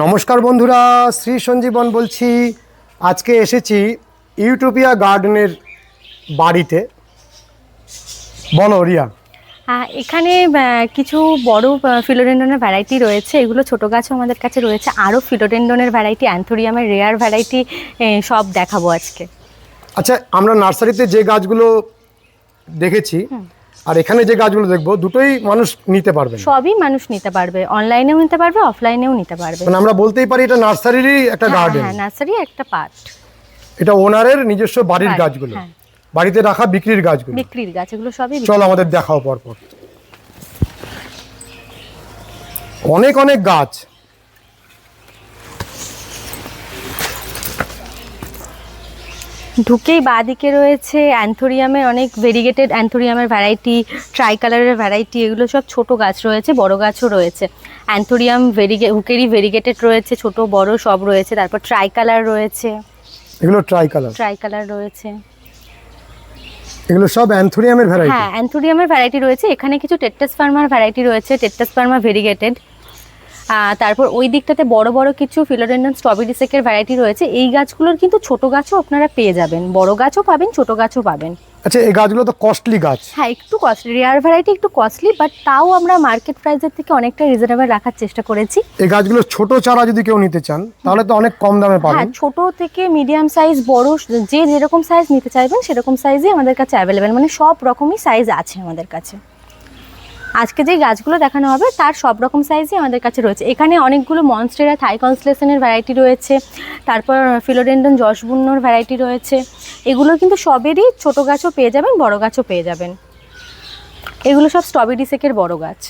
নমস্কার বন্ধুরা শ্রী সঞ্জীবন বলছি। আজকে এসেছি ইউটোপিয়া গার্ডেনের বাড়িতে। বলো রিয়া। এখানে কিছু বড় ফিলোডেন্ডনের ভ্যারাইটি রয়েছে। এগুলো ছোট গাছও আমাদের কাছে রয়েছে। আরও ফিলোডেন্ডনের ভ্যারাইটি অ্যান্থোরিয়ামের রেয়ার ভ্যারাইটি সব দেখাবো আজকে। আচ্ছা আমরা নার্সারিতে যে গাছগুলো দেখেছি আর এখানে যে গাছগুলো দেখব দুটোই মানুষ নিতে পারবে। সবই মানুষ নিতে পারবে। অনলাইনেও নিতে পারবে অফলাইনেও নিতে পারবে। মানে আমরা বলতেই পারি এটা নার্সারিরই একটা হ্যাঁ গার্ডেন হ্যাঁ নার্সারি একটা পার্ট এটা ওনারের নিজস্ব বাড়ির বাড়ি, গাছগুলো। হ্যাঁ। বাড়িতে রাখা বিক্রির গাছগুলো। বিক্রির গাছ এগুলো সবই চলো আমাদের দেখাও পরপর। অনেক অনেক গাছ। ঢুকেই বাঁদিকে রয়েছে অ্যান্থোরিয়ামের অনেক ভেরিগেটেড অ্যান্থোরিয়ামের ভ্যারাইটি ট্রাই কালারের ভ্যারাইটি এগুলো সব ছোট গাছ রয়েছে বড় গাছও রয়েছে। অ্যান্থোরিয়াম ভেরিগে হুকেরই ভেরিগেটেড রয়েছে ছোট বড় সব রয়েছে তারপর ট্রাই কালার রয়েছে। এগুলো ট্রাই কালার ট্রাই কালার রয়েছে। এগুলো সব অ্যান্থোরিয়ামের ভ্যারাইটি হ্যাঁ অ্যান্থোরিয়ামের ভ্যারাইটি রয়েছে এখানে কিছু টেট্টাস ফার্মার ভ্যারাইটি রয়েছে টেট্টাস ফার্মা ভেরিগেটেড তারপর ওই দিকটাতে বড় বড় কিছু ফিলোডেন্ডন স্ট্রবেরি সেকের ভ্যারাইটি রয়েছে। এই গাছগুলোর কিন্তু ছোট গাছও আপনারা পেয়ে যাবেন। বড় গাছও পাবেন ছোট গাছও পাবেন। আচ্ছা এই গাছগুলো তো কস্টলি গাছ। হ্যাঁ একটু কস্টলি রেয়ার ভ্যারাইটি একটু কস্টলি বাট তাও আমরা মার্কেট প্রাইসের থেকে অনেকটা রিজনেবল রাখার চেষ্টা করেছি। এই গাছগুলো ছোট চারা যদি কেউ নিতে চান তাহলে তো অনেক কম দামে পাবেন। হ্যাঁ ছোট থেকে মিডিয়াম সাইজ বড় যে যেরকম সাইজ নিতে চাইবেন সেরকম সাইজই আমাদের কাছে অ্যাভেলেবেল মানে সব রকমই সাইজ আছে আমাদের কাছে। আজকে যে গাছগুলো দেখানো হবে তার সব রকম সাইজই আমাদের কাছে রয়েছে। এখানে অনেকগুলো মনস্টেরা থাই কনস্টেলেশনের ভ্যারাইটি রয়েছে তারপর ফিলোডেন্ডন যশবুন্নর ভ্যারাইটি রয়েছে। এগুলো কিন্তু সবেরই ছোট গাছও পেয়ে যাবেন বড় গাছও পেয়ে যাবেন। এগুলো সব স্ট্রবেরি সেকের বড় গাছ।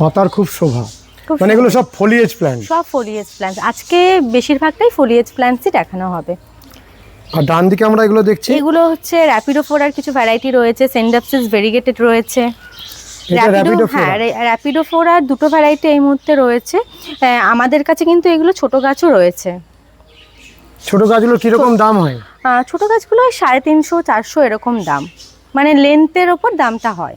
পাতার খুব শোভা। মানে এগুলো সব ফলিয়েজ প্ল্যান্ট সব ফোলিয়েজ প্ল্যান্টস আজকে বেশিরভাগটাই ফলিয়েজ প্ল্যান্টসই দেখানো হবে। আর ডান দিকে আমরা এগুলো দেখছি? এগুলো হচ্ছে র্যাপিডোফোরার কিছু ভ্যারাইটি রয়েছে সেন্ডাপসিস ভেরিগেটেড রয়েছে। এটা র্যাপিডো Rapidophora? র্যাপিডোফোরার দুটো ভ্যারাইটি এই মুহূর্তে রয়েছে। আমাদের কাছে কিন্তু এগুলো ছোট গাছও রয়েছে। ছোট গাছগুলো কীরকম দাম হয়? ছোট গাছগুলো সাড়ে তিনশো চারশো এরকম দাম। মানে লেন্থের ওপর দামটা হয়।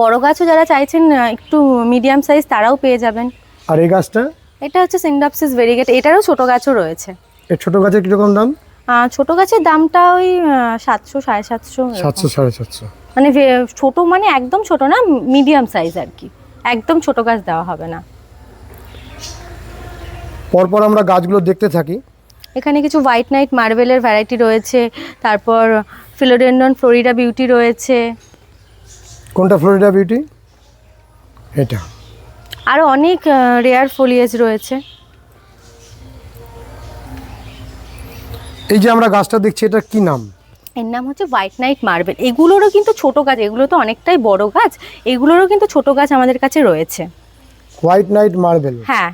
বড় গাছও যারা চাইছেন একটু মিডিয়াম সাইজ তারাও পেয়ে যাবেন। আর এই গাছটা? এটা হচ্ছে সিন্ডাপসিস ভেরিগেট এটারও ছোট গাছও রয়েছে। এই ছোট গাছের কীরকম দাম? ছোট গাছের দামটা ওই সাতশো সাড়ে সাতশো সাতশো সাড়ে সাতশো। মানে ছোট মানে একদম ছোট না মিডিয়াম সাইজ আর কি। একদম ছোট গাছ দেওয়া হবে না। পরপর আমরা গাছগুলো দেখতে থাকি। এখানে কিছু হোয়াইট নাইট মার্বেলের ভ্যারাইটি রয়েছে তারপর ফিলোডেন্ডন ফ্লোরিডা বিউটি রয়েছে। কোনটা ফ্লোরিডা বিউটি এটা। আরও অনেক রেয়ার ফোলিয়েজ রয়েছে। এই যে আমরা গাছটা দেখছি এটা কি নাম? এর নাম হচ্ছে হোয়াইট নাইট মার্বেল এগুলোরও কিন্তু ছোট গাছ এগুলো তো অনেকটাই বড় গাছ এগুলোরও কিন্তু ছোট গাছ আমাদের কাছে রয়েছে। হোয়াইট নাইট মার্বেল হ্যাঁ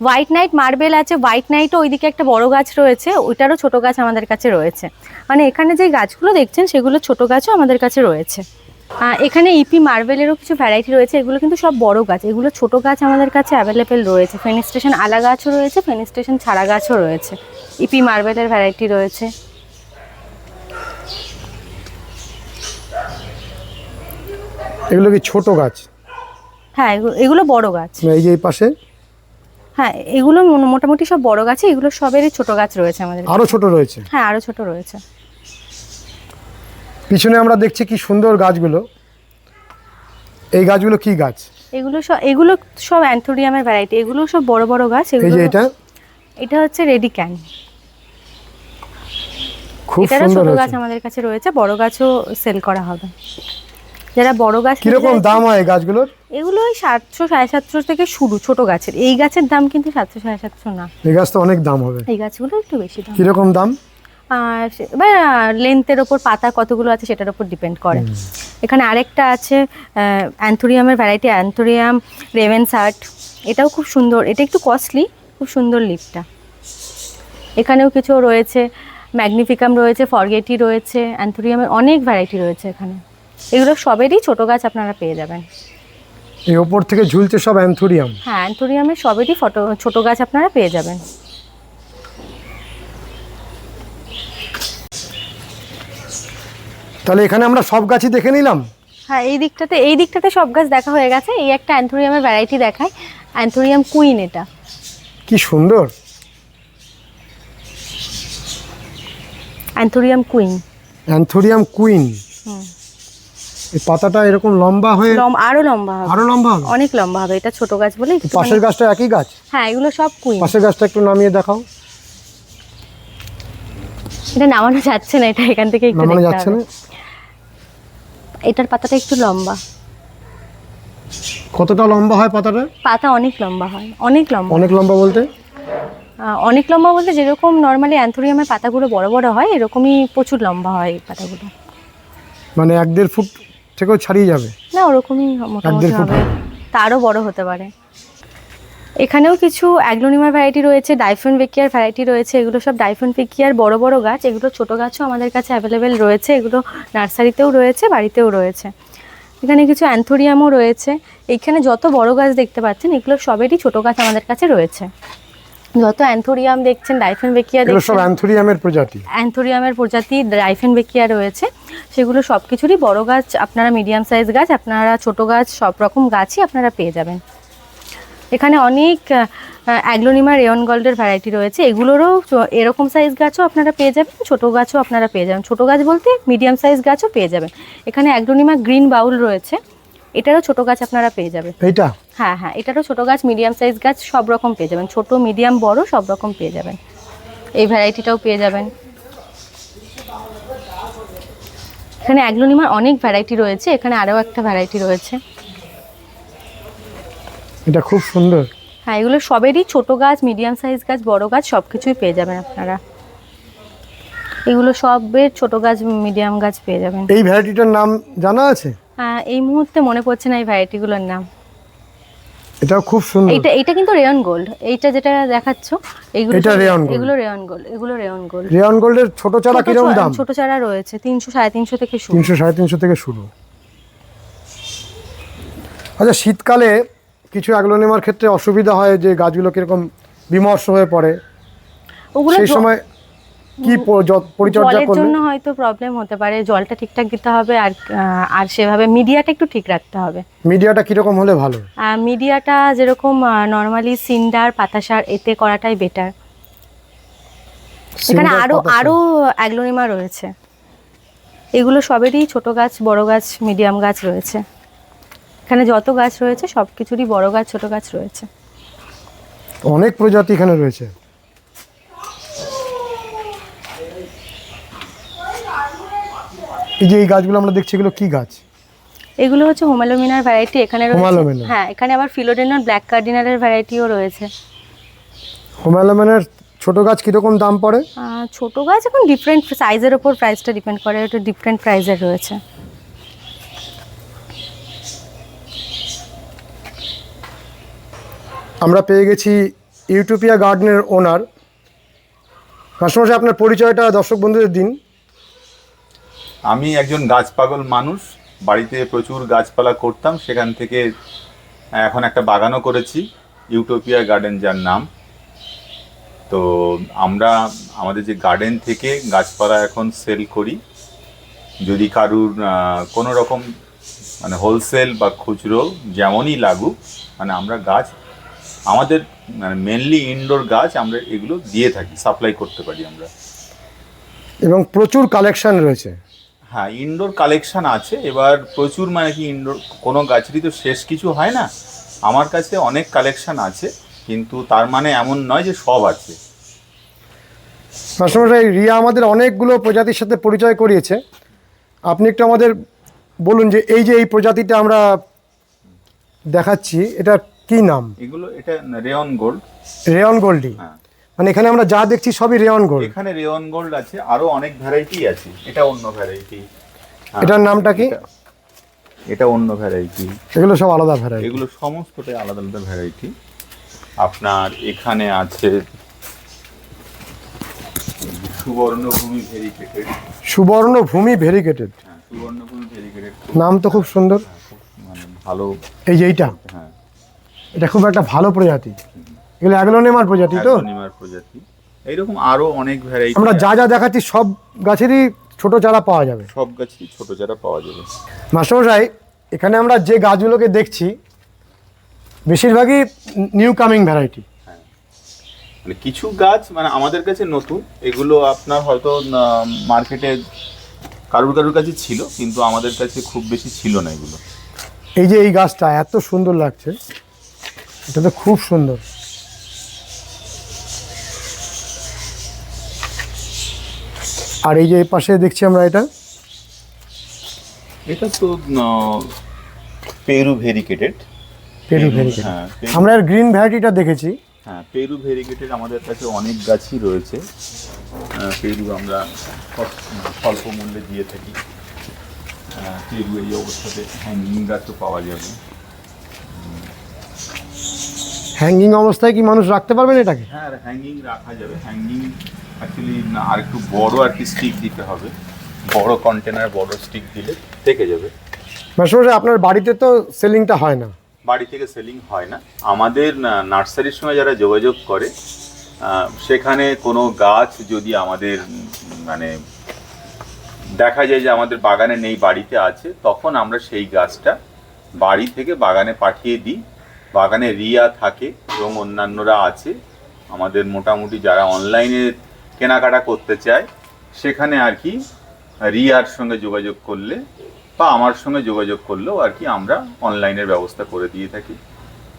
হোয়াইট নাইট মার্বেল আছে হোয়াইট নাইটও ওইদিকে একটা বড় গাছ রয়েছে ওইটারও ছোট গাছ আমাদের কাছে রয়েছে। মানে এখানে যে গাছগুলো দেখছেন সেগুলো ছোট গাছও আমাদের কাছে রয়েছে। এখানে ইপি মার্বেলেরও কিছু ভ্যারাইটি রয়েছে এগুলো কিন্তু সব বড় গাছ। এগুলো ছোট গাছ আমাদের কাছে অ্যাভেলেবেল রয়েছে। ফেনিস্টেশন আলা গাছও রয়েছে ফেনিস্টেশন ছাড়া গাছও রয়েছে। ইপি মার্বেলের ভ্যারাইটি রয়েছে। এগুলো কি ছোট গাছ? হ্যাঁ এগু- এগুলো বড় গাছ। এই যে এই পাশে? হ্যাঁ এগুলো মোটামুটি সব বড় গাছে এগুলো সবেরই ছোট গাছ রয়েছে আমাদের আরও ছোট রয়েছে? হ্যাঁ আরও ছোট রয়েছে। পিছনে আমরা দেখছি কি সুন্দর গাছগুলো। এই গাছগুলো কি গাছ? এগুলো সব এগুলো সব অ্যান্থোরিয়ামের ভ্যারাইটি। এগুলো সব বড় বড় গাছ এই যে এটা? এটা হচ্ছে রেডি ক্যান খুব সুন্দর ছোট গাছ আমাদের কাছে রয়েছে বড় গাছও সেল করা হবে। যারা বড় গাছ কীরকম দাম হয় গাছগুলোর? এগুলো ওই সাতশো সাড়ে সাতশো থেকে শুরু ছোট গাছের। এই গাছের দাম কিন্তু সাতশো সাড়ে সাতশো না। এই গাছ তো অনেক দাম হবে। এই গাছগুলো একটু বেশি দাম। কীরকম দাম? লেন্থের ওপর পাতা কতগুলো আছে সেটার ওপর ডিপেন্ড করে। এখানে আরেকটা আছে অ্যান্থোরিয়ামের ভ্যারাইটি অ্যান্থোরিয়াম রেভেন শার্ট এটাও খুব সুন্দর এটা একটু কস্টলি খুব সুন্দর লিপটা এখানেও কিছু রয়েছে ম্যাগনিফিকাম রয়েছে ফরগেটি রয়েছে অ্যান্থোরিয়ামের অনেক ভ্যারাইটি রয়েছে এখানে। এগুলো সবেরই ছোট গাছ আপনারা পেয়ে যাবেন। এই ওপর থেকে ঝুলছে সব অ্যান্থোরিয়াম হ্যাঁ অ্যান্থোরিয়ামের সবেরই ফটো ছোট গাছ আপনারা পেয়ে যাবেন। তাহলে এখানে আমরা সব গাছই দেখে নিলাম। হ্যাঁ এই দিকটাতে এই দিকটাতে সব গাছ দেখা হয়ে গেছে। এই একটা অ্যান্থোরিয়ামের ভ্যারাইটি দেখায়। অ্যান্থোরিয়াম কুইন এটা। কি সুন্দর। Anthurium queen. Anthurium queen. হুম। এই পাতাটা এরকম লম্বা হয়ে আরও লম্বা হবে। আরও লম্বা হবে? অনেক লম্বা হবে। এটা ছোট গাছ বলে পাশের গাছটা একই গাছ? হ্যাঁ এগুলো সব কুইন। পাশের গাছটা একটু নামিয়ে দেখাও। এটা নামানো যাচ্ছে না এটা এখান থেকে একটু নামানো যাচ্ছে না? এটার পাতাটা একটু লম্বা। কতটা লম্বা হয় পাতাটা? পাতা অনেক লম্বা হয় অনেক লম্বা। অনেক লম্বা বলতে? অনেক লম্বা বলতে যেরকম নর্মালি অ্যান্থোরিয়ামের পাতাগুলো বড় বড় হয় এরকমই প্রচুর লম্বা হয় এই পাতাগুলো। মানে এক দেড় ফুট থেকেও ছাড়িয়ে যাবে। না ওরকমই মোটামুটি হবে। তারও বড় হতে পারে। এখানেও কিছু অ্যাগ্লোনিমার ভ্যারাইটি রয়েছে ডাইফন বেকিয়ার ভ্যারাইটি রয়েছে এগুলো সব ডাইফন বেকিয়ার বড় বড় গাছ এগুলো ছোট গাছও আমাদের কাছে অ্যাভেলেবেল রয়েছে এগুলো নার্সারিতেও রয়েছে বাড়িতেও রয়েছে। এখানে কিছু অ্যান্থোরিয়ামও রয়েছে। এখানে যত বড় গাছ দেখতে পাচ্ছেন এগুলো সবেরই ছোট গাছ আমাদের কাছে রয়েছে। যত অ্যান্থোরিয়াম দেখছেন ডাইফেন বেকিয়া সব দেখছেন অ্যান্থোরিয়ামের প্রজাতি। অ্যান্থোরিয়ামের প্রজাতি রাইফেন বেকিয়া রয়েছে। সেগুলো সব কিছুরই বড় গাছ আপনারা মিডিয়াম সাইজ গাছ আপনারা ছোট গাছ সব রকম গাছই আপনারা পেয়ে যাবেন। এখানে অনেক অ্যাগ্লোনিমা রেয়ন গোল্ডের ভ্যারাইটি রয়েছে। এগুলোরও এরকম সাইজ গাছও আপনারা পেয়ে যাবেন ছোটো গাছও আপনারা পেয়ে যাবেন। ছোটো গাছ বলতে মিডিয়াম সাইজ গাছও পেয়ে যাবেন। এখানে অ্যাগ্লোনিমা গ্রিন বাউল রয়েছে। এটারও ছোট গাছ আপনারা পেয়ে যাবেন। এইটা? হ্যাঁ হ্যাঁ এটারও ছোট গাছ মিডিয়াম সাইজ গাছ সব রকম পেয়ে যাবেন। ছোট মিডিয়াম বড় সব রকম পেয়ে যাবেন। এই ভ্যারাইটিটাও পেয়ে যাবেন। এখানে অ্যাগ্লোনিমার অনেক ভ্যারাইটি রয়েছে। এখানে আরও একটা ভ্যারাইটি রয়েছে। এটা খুব সুন্দর। হ্যাঁ এগুলো সবেরই ছোট গাছ মিডিয়াম সাইজ গাছ বড় গাছ সব কিছুই পেয়ে যাবেন আপনারা। এগুলো সবের ছোট গাছ মিডিয়াম গাছ পেয়ে যাবেন। এই ভ্যারাইটিটার নাম জানা আছে? হ্যাঁ এই মুহূর্তে মনে পড়ছে না এই ভ্যারাইটিগুলোর নাম। এটাও খুব সুন্দর। এইটা এইটা কিন্তু রেয়ন গোল্ড এইটা যেটা দেখাচ্ছ এগুলো এটা rayon gold। এগুলো রেয়ন গোল্ড এগুলো রেয়ন গোল্ড রেয়ন গোল্ডের ছোট চারা ছোট কীরকম ছ- দাম? ছোট চারা রয়েছে তিনশো সাড়ে তিনশো থেকে শুরু। তিনশো সাড়ে তিনশো থেকে শুরু। আচ্ছা শীতকালে কিছু অ্যাগ্লোনিমার ক্ষেত্রে অসুবিধা হয় যে গাছগুলো কীরকম বিমর্ষ হয়ে পড়ে। ওগুলো সেই সময় কি পরিচর্যা করলে? জন্য হয়তো প্রবলেম হতে পারে জলটা ঠিকঠাক দিতে হবে আর আর সেভাবে মিডিয়াটা একটু ঠিক রাখতে হবে। মিডিয়াটা কীরকম হলে ভালো? মিডিয়াটা যেরকম নর্মালি সিন্ডার পাতাসার এতে করাটাই বেটার এখানে আরও আরও অ্যাগ্লোনিমা রয়েছে। এগুলো সবেরই ছোট গাছ বড় গাছ মিডিয়াম গাছ রয়েছে। এখানে যত গাছ রয়েছে সব কিছুরই বড় গাছ ছোট গাছ রয়েছে। অনেক প্রজাতি এখানে রয়েছে। এই যে এই গাছগুলো আমরা দেখছি এগুলো কি গাছ? এগুলো হচ্ছে হোমালোমিনার ভ্যারাইটি এখানে রয়েছে। হ্যাঁ এখানে আবার ফিলোডেনন ব্ল্যাক কার্ডিনালের ভ্যারাইটিও রয়েছে। হোমালোম্যানের ছোট গাছ কীরকম দাম পড়ে? ছোট গাছ এখন ডিফারেন্ট সাইজের ওপর প্রাইসটা ডিপেন্ড করে ওটা ডিফারেন্ট প্রাইসের রয়েছে। আমরা পেয়ে গেছি ইউটোপিয়া গার্ডেনের ওনার মাস্টারমশাই আপনার পরিচয়টা দর্শক বন্ধুদের দিন। আমি একজন গাছ পাগল মানুষ, বাড়িতে প্রচুর গাছপালা করতাম, সেখান থেকে এখন একটা বাগানও করেছি ইউটোপিয়া গার্ডেন যার নাম। তো আমরা আমাদের যে গার্ডেন থেকে গাছপালা এখন সেল করি, যদি কারুর কোনো রকম মানে হোলসেল বা খুচরো যেমনই লাগুক মানে আমরা গাছ আমাদের মানে মেনলি ইনডোর গাছ আমরা এগুলো দিয়ে থাকি সাপ্লাই করতে পারি আমরা। এবং প্রচুর কালেকশন রয়েছে। হ্যাঁ ইনডোর কালেকশন আছে এবার প্রচুর মানে কি ইনডোর কোনো গাছেরই তো শেষ কিছু হয় না। আমার কাছে অনেক কালেকশন আছে কিন্তু তার মানে এমন নয় যে সব আছে। মাস্টারমশাই রিয়া আমাদের অনেকগুলো প্রজাতির সাথে পরিচয় করিয়েছে। আপনি একটু আমাদের বলুন যে এই যে এই প্রজাতিটা আমরা দেখাচ্ছি এটা কি নাম? এগুলো এটা রেয়ন গোল্ড। রেয়ন গোল্ডি হ্যাঁ। মানে এখানে আমরা যা দেখছি সবই রেয়ন গোল্ড। এখানে রেয়ন গোল্ড আছে আরও অনেক ভ্যারাইটি আছে। এটা অন্য ভ্যারাইটি এটার নামটা কি? এটা অন্য ভ্যারাইটি এগুলো সব আলাদা ভ্যারাইটি এগুলো সমস্তটাই আলাদা আলাদা ভ্যারাইটি আপনার এখানে আছে সুবর্ণভূমি ভেরিকেটেড সুবর্ণভূমি ভেরিকেটেড হ্যাঁ সুবর্ণভূমি ভেরিকেটেড নাম তো খুব সুন্দর। মানে ভালো। এই যে এইটা। হ্যাঁ। এটা খুব একটা ভালো প্রজাতি। এগুলো অ্যাগ্লোনেমার প্রজাতি তো? অ্যাগ্লোনিমার প্রজাতি। এইরকম আরও অনেক ভ্যারাইটি আমরা যা যা দেখাচ্ছি সব গাছেরই ছোট চারা পাওয়া যাবে। সব গাছই ছোট চারা পাওয়া যাবে। মাস্টারমশাই এখানে আমরা যে গাছগুলোকে দেখছি বেশিরভাগই নিউ কামিং ভ্যারাইটি মানে কিছু গাছ মানে আমাদের কাছে নতুন এগুলো আপনার হয়তো মার্কেটে কারুর কারুর কাছে ছিল কিন্তু আমাদের কাছে খুব বেশি ছিল না এগুলো। এই যে এই গাছটা এত সুন্দর লাগছে। এটা তো খুব সুন্দর। আর এই যে এই পাশে দেখছি আমরা এটা। এটা তো পেরু ভেরিকেটেড পেরু ভেরিকেট হ্যাঁ আমরা এর গ্রিন ভ্যারাইটিটা দেখেছি। হ্যাঁ পেরু ভেরিকেটেড আমাদের কাছে অনেক গাছই রয়েছে। পেরু আমরা সব- স্বল্প মূল্যে দিয়ে থাকি। পেরু এই অবস্থাতে হ্যাঙ্গিং গাছও পাওয়া যাবে। হ্যাঙ্গিং অবস্থায় কি মানুষ রাখতে পারবেন এটাকে? হ্যাঁ আর হ্যাঙ্গিং রাখা যাবে। হ্যাঙ্গিং অ্যাকচুয়ালি না আর একটু বড় আর কি স্টিক দিতে হবে। বড় কন্টেনার বড় স্টিক দিলে থেকে যাবে। মাসে আপনার বাড়িতে তো সেলিংটা হয় না। বাড়ি থেকে সেলিং হয় না। আমাদের নার্সারির সঙ্গে যারা যোগাযোগ করে সেখানে কোনো গাছ যদি আমাদের মানে দেখা যায় যে আমাদের বাগানে নেই বাড়িতে আছে তখন আমরা সেই গাছটা বাড়ি থেকে বাগানে পাঠিয়ে দিই। বাগানে রিয়া থাকে এবং অন্যান্যরা আছে। আমাদের মোটামুটি যারা অনলাইনে কেনাকাটা করতে চায়, সেখানে আর কি রিয়ার সঙ্গে যোগাযোগ করলে বা আমার সঙ্গে যোগাযোগ করলেও আর কি আমরা অনলাইনের ব্যবস্থা করে দিয়ে থাকি।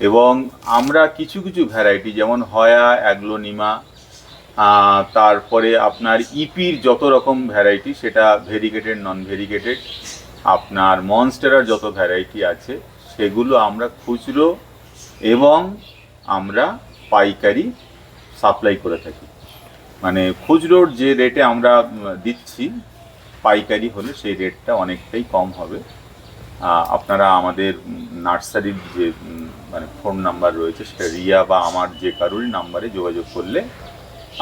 এবং আমরা কিছু কিছু ভ্যারাইটি যেমন হয়া, অ্যাগ্লোনিমা তারপরে আপনার ইপির যত রকম ভ্যারাইটি সেটা ভেরিগেটেড নন ভেরিগেটেড আপনার মনস্টেরার যত ভ্যারাইটি আছে, সেগুলো আমরা খুচরো এবং আমরা পাইকারি সাপ্লাই করে থাকি। মানে খুচরোর যে রেটে আমরা দিচ্ছি পাইকারি হলে সেই রেটটা অনেকটাই কম হবে। আপনারা আমাদের নার্সারির যে মানে ফোন নাম্বার রয়েছে সেটা রিয়া বা আমার যে কারুর নাম্বারে যোগাযোগ করলে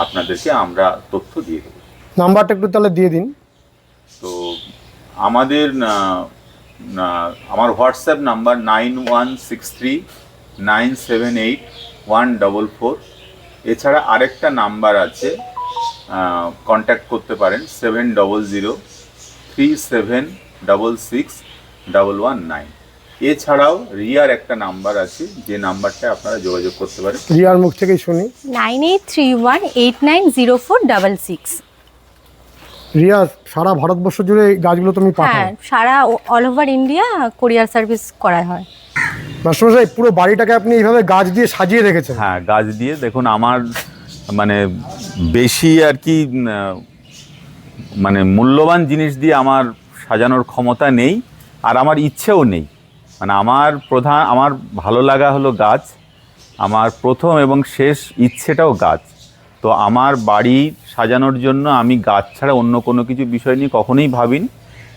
আপনাদেরকে আমরা তথ্য দিয়ে দেবো। নাম্বারটা একটু তাহলে দিয়ে দিন। তো আমাদের আমার WhatsApp number nine one six three nine seven eight one double four. এছাড়া আরেকটা নাম্বার আছে কন্ট্যাক্ট করতে পারেন seven double zero three seven double six double one nine. এছাড়াও রিয়ার একটা নাম্বার আছে যে নাম্বারটা আপনারা যোগাযোগ করতে পারেন। রিয়ার মুখ থেকে শুনি। Nine eight three one eight nine zero four double six. Riya সারা ভারতবর্ষ জুড়ে এই গাছগুলো তুমি হ্যাঁ পাঠাও। সারা all over India courier service করা হয়। মাস্টারমশাই, পুরো বাড়িটাকে আপনি এইভাবে গাছ দিয়ে সাজিয়ে রেখেছেন। হ্যাঁ গাছ দিয়ে দেখুন, আমার মানে বেশি আর কি মানে মূল্যবান জিনিস দিয়ে আমার সাজানোর ক্ষমতা নেই, আর আমার ইচ্ছেও নেই। মানে আমার প্রধান, আমার ভালো লাগা হলো গাছ, আমার প্রথম এবং শেষ ইচ্ছেটাও গাছ। তো আমার বাড়ি সাজানোর জন্য আমি গাছ ছাড়া অন্য কোনো কিছু বিষয় নিয়ে কখনোই ভাবিনি।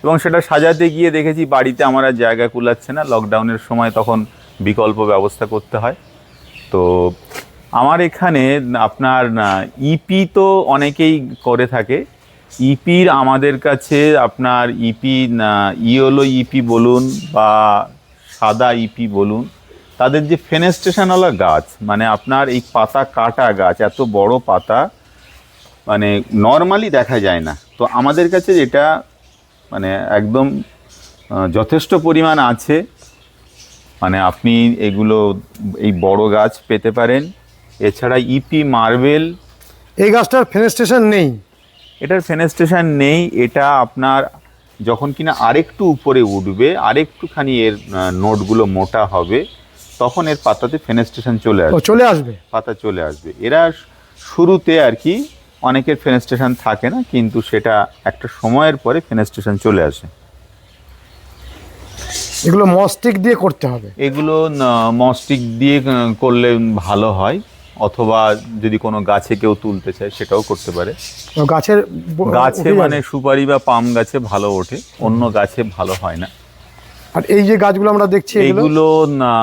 এবং সেটা সাজাতে গিয়ে দেখেছি বাড়িতে আমার আর জায়গা কুলাচ্ছে না। লকডাউনের সময় তখন বিকল্প ব্যবস্থা করতে হয়। তো আমার এখানে আপনার ইপি তো অনেকেই করে থাকে। ইপির আমাদের কাছে আপনার ইপি ইয়োলো ইপি বলুন বা সাদা ইপি বলুন, তাদের যে ফেনেস্টেশনওয়ালা গাছ মানে আপনার এই পাতা কাটা গাছ, এত বড় পাতা মানে নর্মালি দেখা যায় না। তো আমাদের কাছে যেটা মানে একদম যথেষ্ট পরিমাণ আছে। মানে আপনি এগুলো এই বড় গাছ পেতে পারেন। এছাড়া ইপি মার্বেল এই গাছটার ফেনেস্টেশন নেই। এটার ফেনেস্টেশন নেই এটা আপনার যখন কিনা আরেকটু উপরে উঠবে আরেকটুখানি এর নোটগুলো মোটা হবে তখন এর পাতাতে ফেনেস্টেশন চলে আসবে। চলে আসবে। পাতা চলে আসবে। এরা শুরুতে আর কি অনেকের ফেনেস্টেশন থাকে না কিন্তু সেটা একটা সময়ের পরে ফেনেস্টেশন চলে আসে। এগুলো মস্টিক দিয়ে করতে হবে। এগুলো মস্টিক দিয়ে করলে ভালো হয় অথবা যদি কোনো গাছে কেউ তুলতে চায় সেটাও করতে পারে। গাছের গাছে মানে সুপারি বা পাম গাছে ভালো ওঠে অন্য গাছে ভালো হয় না। আর এই যে গাছগুলো আমরা দেখছি এগুলো? না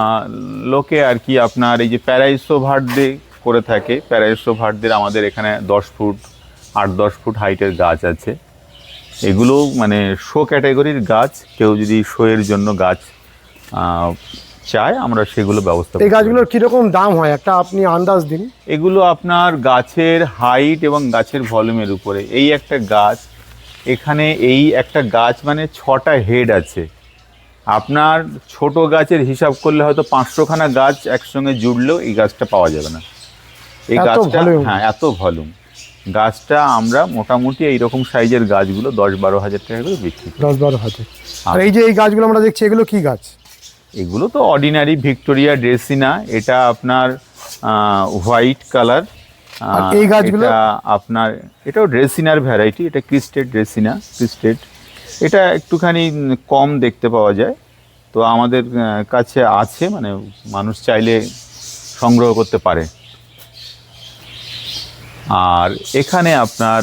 লোকে আর কি আপনার এই যে প্যারাইসো ভার্ডে করে থাকে। প্যারাইসো ভার্ডদের আমাদের এখানে দশ ফুট আট দশ ফুট হাইটের গাছ আছে। এগুলো মানে শো ক্যাটাগরির গাছ। কেউ যদি শোয়ের জন্য গাছ চায় আমরা সেগুলো ব্যবস্থা এই গাছগুলোর কীরকম দাম হয়? একটা আপনি আন্দাজ দিন। এগুলো আপনার গাছের হাইট এবং গাছের ভলিউমের উপরে। এই একটা গাছ এখানে এই একটা গাছ মানে ছটা হেড আছে। আপনার ছোট গাছের হিসাব করলে হয়তো পাঁচশোখানা গাছ একসঙ্গে জুড়লেও এই গাছটা পাওয়া যাবে না। এই গাছটা হ্যাঁ এত ভলিউম গাছটা আমরা মোটামুটি এইরকম সাইজের গাছগুলো দশ বারো হাজার টাকা করে বিক্রি করি। দশ বারো হাজার। আর এই যে এই গাছগুলো আমরা দেখছি এগুলো কি গাছ? এগুলো তো অর্ডিনারি ভিক্টোরিয়া ড্রেসিনা এটা আপনার হোয়াইট কালার আর এই গাছগুলো? আপনার এটাও ড্রেসিনার ভ্যারাইটি এটা ক্রিস্টেড ড্রেসিনা ক্রিস্টেড এটা একটুখানি কম দেখতে পাওয়া যায়। তো আমাদের কাছে আছে মানে মানুষ চাইলে সংগ্রহ করতে পারে। আর এখানে আপনার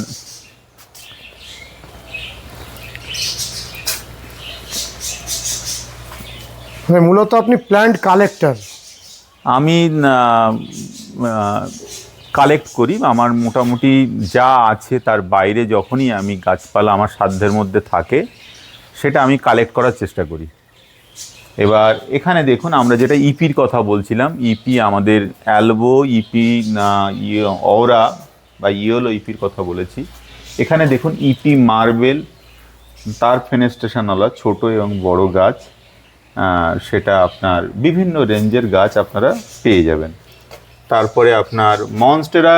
মূলত আপনি প্ল্যান্ট কালেক্টর আমি কালেক্ট করি। আমার মোটামুটি যা আছে তার বাইরে যখনই আমি গাছপালা আমার সাধ্যের মধ্যে থাকে সেটা আমি কালেক্ট করার চেষ্টা করি। এবার এখানে দেখুন আমরা যেটা ইপির কথা বলছিলাম ইপি আমাদের অ্যালবো ইপি না অওরা বা ইয়েলো ইপির কথা বলেছি। এখানে দেখুন ইপি মার্বেল তার ফেনেস্টেশনওয়ালা ছোট এবং বড় গাছ। সেটা আপনার বিভিন্ন রেঞ্জের গাছ আপনারা পেয়ে যাবেন। তারপরে আপনার মনস্টেরা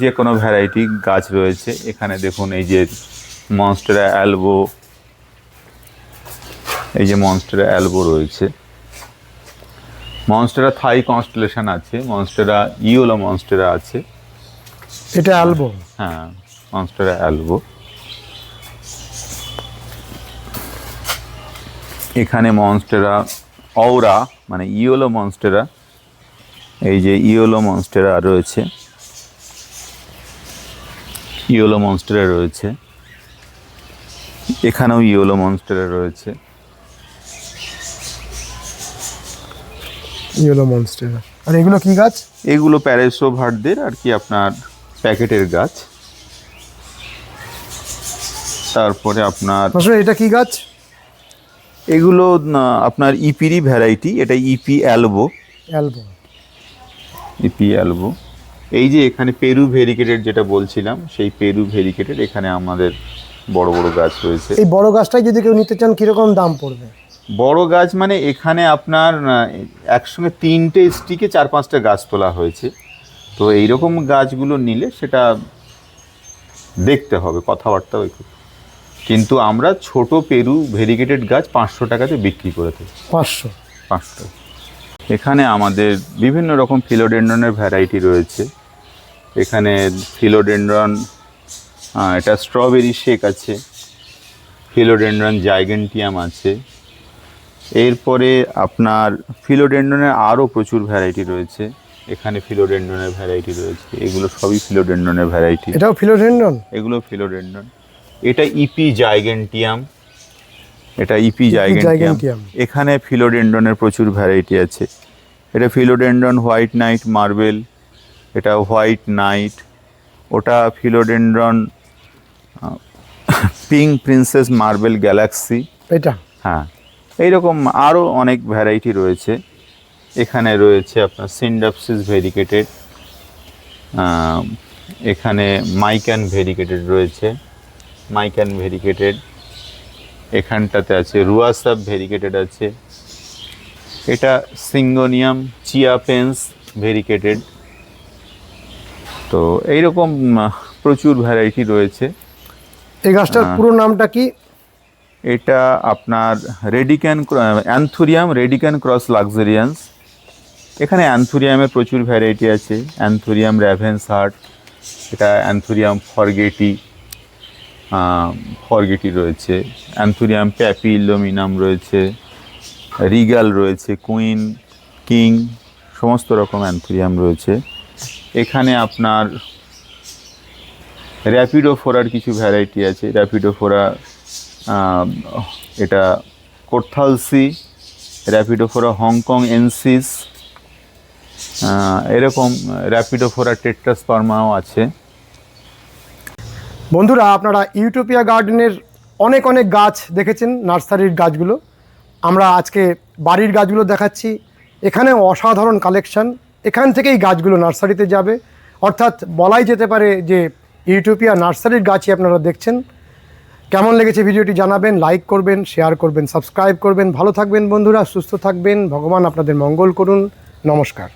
যে কোনো ভ্যারাইটি গাছ রয়েছে। এখানে দেখুন, এই যে মনস্টেরা অ্যালবো এই যে মনস্টেরা অ্যালবো রয়েছে। মনস্টেরা থাই কনস্টেলেশন আছে মনস্টেরা ইওলো মনস্টেরা আছে। এটা অ্যালবো হ্যাঁ মনস্টেরা অ্যালবো এখানে মনস্টেরা অওরা মানে ইওলো মনস্টেরা এই যে ইওলো মনস্টেরা রয়েছে। ইওলো মনস্টেরা রয়েছে। এখানেও ইওলো মনস্টেরা রয়েছে। ইয়েলো মনস্টার আর এগুলো কি গাছ? এগুলো প্যারেসো ভাটদের আর কি আপনার প্যাকেটের গাছ। তারপরে আপনার এটা কি গাছ? এগুলো আপনার ইপিরই ভ্যারাইটি এটা epi albo. Albo. Epi albo. এই যে এখানে পেরু ভেরিকেটেড যেটা বলছিলাম সেই পেরু ভেরিকেটেড এখানে আমাদের বড় বড় গাছ রয়েছে। এই বড় গাছটাই যদি কেউ নিতে চান কীরকম দাম পড়বে? বড় গাছ মানে এখানে আপনার একসঙ্গে তিনটে স্টিকে চার পাঁচটা গাছ তোলা হয়েছে। তো এইরকম গাছগুলো নিলে সেটা দেখতে হবে কথাবার্তা ওই কিন্তু আমরা ছোট পেরু ভেরিগেটেড গাছ পাঁচশো টাকাতে বিক্রি করে থাকি। পাঁচশো? পাঁচশো। টাকা এখানে আমাদের বিভিন্ন রকম ফিলোডেন্ড্রনের ভ্যারাইটি রয়েছে। এখানে ফিলোডেন্ড্রন এটা স্ট্রবেরি শেক আছে ফিলোডেন্ড্রন জাইগেন্টিয়াম আছে। এরপরে আপনার ফিলোডেন্ড্রনের আরও প্রচুর ভ্যারাইটি রয়েছে। এখানে ফিলোডেন্ড্রনের ভ্যারাইটি রয়েছে। এগুলো সবই ফিলোডেন্ড্রনের ভ্যারাইটি এটাও ফিলোডেন্ডন এগুলো ফিলোডেন্ড্রন। এটা ইপি জাইগেন্টিয়াম এটা ইপি জাইগেন্টিয়াম। জাইগেন্টিয়াম এখানে ফিলোডেন্ড্রনের প্রচুর ভ্যারাইটি আছে। এটা ফিলোডেন্ড্রন হোয়াইট নাইট মার্বেল এটা হোয়াইট নাইট ওটা philodendron pink princess marble galaxy এটা? হ্যাঁ। এইরকম আরও অনেক ভ্যারাইটি রয়েছে। এখানে রয়েছে আপনার সিন্ডাপসিস ভেরিকেটেড এখানে মাইক্যান ভেরিকেটেড রয়েছে। মাইক্যান ভেরিকেটেড এখানটাতে আছে রুয়াসাব ভেরিকেটেড আছে। এটা সিঙ্গোনিয়াম চিয়াপেন্স ভেরিকেটেড তো এইরকম প্রচুর ভ্যারাইটি রয়েছে। এই গাছটার। পুরো নামটা কি? এটা আপনার রেডিক্যান অ্যান্থুরিয়াম রেডিক্যান ক্রস লাক্সারিয়ান্স এখানে অ্যান্থুরিয়ামের প্রচুর ভ্যারাইটি আছে। অ্যান্থুরিয়াম র্যাভেন্স হার্ট এটা অ্যান্থুরিয়াম ফরগেটি ফরগেটি রয়েছে। অ্যান্থুরিয়াম প্যাপি ইলোমিনাম রয়েছে, রিগাল রয়েছে, কুইন, কিং, সমস্ত রকম অ্যান্থুরিয়াম রয়েছে। এখানে আপনার র্যাপিডোফোরার কিছু ভ্যারাইটি আছে। র্যাপিডোফোরা এটা কোর্থালসি র্যাপিডোফোরা হংকং এনসিস এরকম র্যাপিডোফোরা টেট্রাসপার্মাও আছে। বন্ধুরা, আপনারা ইউটোপিয়া গার্ডেনের অনেক অনেক গাছ দেখেছেন, নার্সারির গাছগুলো। আমরা আজকে বাড়ির গাছগুলো দেখাচ্ছি। এখানে অসাধারণ কালেকশন এখান থেকেই গাছগুলো নার্সারিতে যাবে। অর্থাৎ বলাই যেতে পারে যে ইউটোপিয়া নার্সারির গাছই আপনারা দেখছেন। কেমন লেগেছে ভিডিওটি জানাবেন লাইক করবেন শেয়ার করবেন সাবস্ক্রাইব করবেন। ভালো থাকবেন বন্ধুরা, সুস্থ থাকবেন। ভগবান আপনাদের মঙ্গল করুন। নমস্কার।